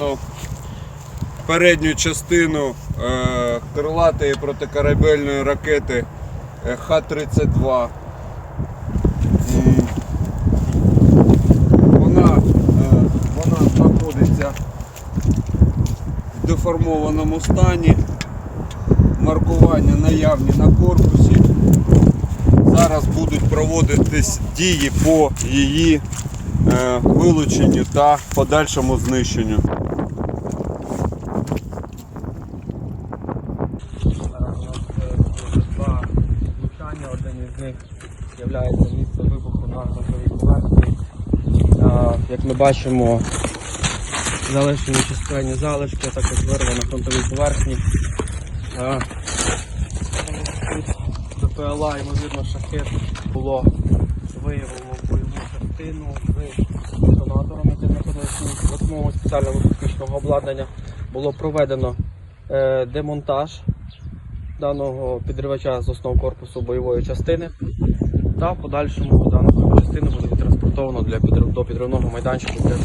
виявлено передню частину е, крилатої протикорабельної ракети е, Х-32. Вона, е, вона знаходиться в деформованому стані. Маркування наявні на корпусі. Зараз будуть проводитись дії по її вилученню та подальшому знищенню. Один із них є місце вибуху на грунтовій поверхні. Як ми бачимо, залишені частинні залишки, також вирва на грунтовій поверхні. А, Тут БПЛА, ймовірно, шахет було виявлено бойову частину з детонатором, який знаходився в основному спеціального технічного обладнання. Було проведено е, демонтаж даного підривача з основ корпусу бойової частини. Та в подальшому дану частину буде транспортовано для підрив... до підривного майданчику для